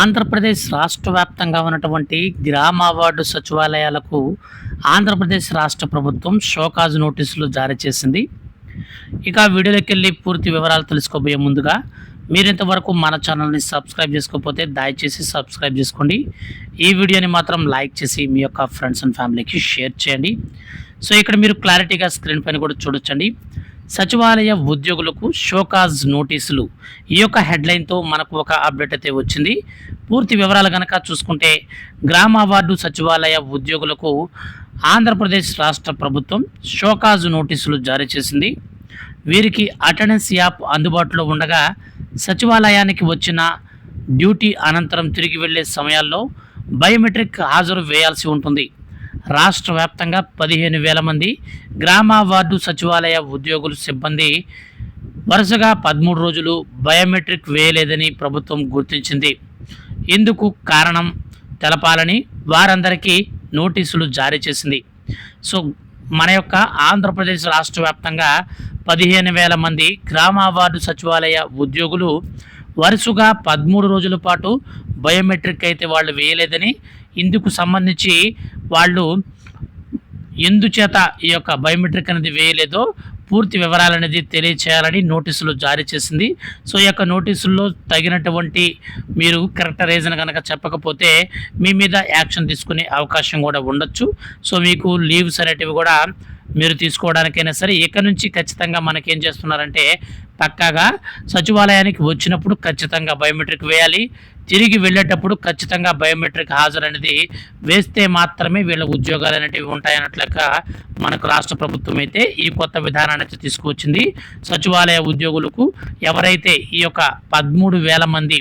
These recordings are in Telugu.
ఆంధ్రప్రదేశ్ రాష్ట్ర వ్యాప్తంగా ఉన్నటువంటి గ్రామ వార్డు సచివాలయాలకు ఆంధ్రప్రదేశ్ రాష్ట్ర ప్రభుత్వం షోకాజ్ నోటీసులు జారీ చేసింది. ఇక వీడియోలోకి వెళ్ళి పూర్తి వివరాలు తెలుసుకోబోయే ముందుగా మీరు ఇంతవరకు మన ఛానల్ని సబ్స్క్రైబ్ చేసుకోకపోతే దయచేసి సబ్స్క్రైబ్ చేసుకోండి. ఈ వీడియోని మాత్రం లైక్ చేసి మీ యొక్క ఫ్రెండ్స్ అండ్ ఫ్యామిలీకి షేర్ చేయండి. సో ఇక్కడ మీరు క్లారిటీగా స్క్రీన్ పైన కూడా చూడొచ్చండి. సచివాలయ ఉద్యోగులకు షోకాజ్ నోటీసులు. ఈ యొక్క హెడ్లైన్తో మనకు ఒక అప్డేట్ అయితే వచ్చింది. పూర్తి వివరాలు కనుక చూసుకుంటే గ్రామ వార్డు సచివాలయ ఉద్యోగులకు ఆంధ్రప్రదేశ్ రాష్ట్ర ప్రభుత్వం షోకాజ్ నోటీసులు జారీ చేసింది. వీరికి అటెండెన్స్ యాప్ అందుబాటులో ఉండగా సచివాలయానికి వచ్చిన డ్యూటీ అనంతరం తిరిగి వెళ్ళే సమయాల్లో బయోమెట్రిక్ హాజరు వేయాల్సి ఉంటుంది. రాష్ట్ర వ్యాప్తంగా పదిహేను వేల మంది గ్రామ వార్డు సచివాలయ ఉద్యోగులు సిబ్బంది వరుసగా పదమూడు రోజులు బయోమెట్రిక్ వేయలేదని ప్రభుత్వం గుర్తించింది. ఇందుకు కారణం తెలపాలని వారందరికీ నోటీసులు జారీ చేసింది. సో మన యొక్క ఆంధ్రప్రదేశ్ రాష్ట్ర వ్యాప్తంగా పదిహేను వేల మంది గ్రామ వార్డు సచివాలయ ఉద్యోగులు వరుసగా పదమూడు రోజుల పాటు బయోమెట్రిక్ అయితే వాళ్ళు వేయలేదని ఇందుకు సంబంధించి వాళ్ళు ఎందుచేత ఈ యొక్క బయోమెట్రిక్ అనేది వేయలేదో పూర్తి వివరాలు అనేది తెలియచేయాలని నోటీసులు జారీ చేసింది. సో ఈ యొక్క నోటీసుల్లో తగినటువంటి మీరు కరెక్ట్ రీజన్ కనుక చెప్పకపోతే మీ మీద యాక్షన్ తీసుకునే అవకాశం కూడా ఉండొచ్చు. సో మీకు లీవ్స్ అనేటివి కూడా మీరు తీసుకోవడానికైనా సరే ఇక నుంచి ఖచ్చితంగా మనకేం చేస్తున్నారంటే పక్కాగా సచివాలయానికి వచ్చినప్పుడు ఖచ్చితంగా బయోమెట్రిక్ వేయాలి. తిరిగి వెళ్ళేటప్పుడు ఖచ్చితంగా బయోమెట్రిక్ హాజరు అనేది వేస్తే మాత్రమే వీళ్ళ ఉద్యోగాలు అనేటివి ఉంటాయన్నట్లుగా మనకు రాష్ట్ర ప్రభుత్వం అయితే ఈ కొత్త విధానాన్ని అయితే తీసుకువచ్చింది. సచివాలయ ఉద్యోగులకు ఎవరైతే ఈ యొక్క పదమూడు వేల మంది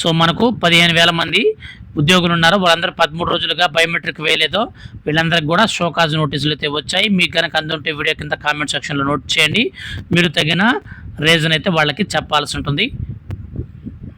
సో మనకు పదిహేను వేల మంది ఉద్యోగులు ఉన్నారు వాళ్ళందరూ పదమూడు రోజులుగా బయోమెట్రిక్ వేయలేదో. వీళ్ళందరికీ కూడా షోకాజ్ నోటీసులు అయితే వచ్చాయి. మీకు కనుక అందుంటే వీడియో కింద కామెంట్ సెక్షన్లో నోట్ చేయండి. మీరు తగిన రీజన్ అయితే వాళ్ళకి చెప్పాల్సి ఉంటుంది.